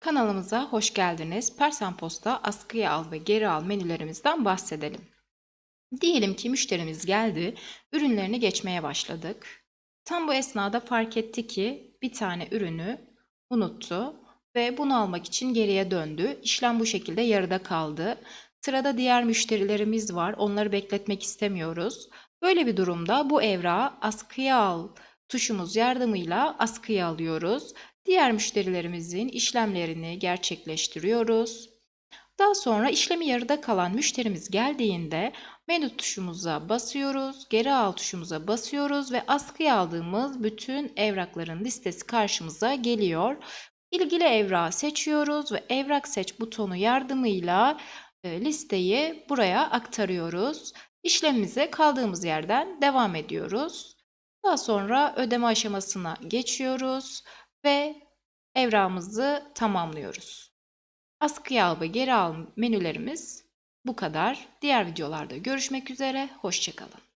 Kanalımıza hoş geldiniz. Persen Posta askıya al ve geri al menülerimizden bahsedelim. Diyelim ki müşterimiz geldi, ürünlerini geçmeye başladık. Tam bu esnada fark etti ki bir tane ürünü unuttu ve bunu almak için geriye döndü. İşlem bu şekilde yarıda kaldı. Sırada diğer müşterilerimiz var. Onları bekletmek istemiyoruz. Böyle bir durumda bu evrağı askıya al tuşumuz yardımıyla askıya alıyoruz. Diğer müşterilerimizin işlemlerini gerçekleştiriyoruz. Daha sonra işlemi yarıda kalan müşterimiz geldiğinde menü tuşumuza basıyoruz, geri al tuşumuza basıyoruz ve askıya aldığımız bütün evrakların listesi karşımıza geliyor. İlgili evrağı seçiyoruz ve evrak seç butonu yardımıyla e, listeyi buraya aktarıyoruz. İşlemimize kaldığımız yerden devam ediyoruz. Daha sonra ödeme aşamasına geçiyoruz ve evrağımızı tamamlıyoruz. Askıya al ve geri al menülerimiz bu kadar. Diğer videolarda görüşmek üzere. Hoşçakalın.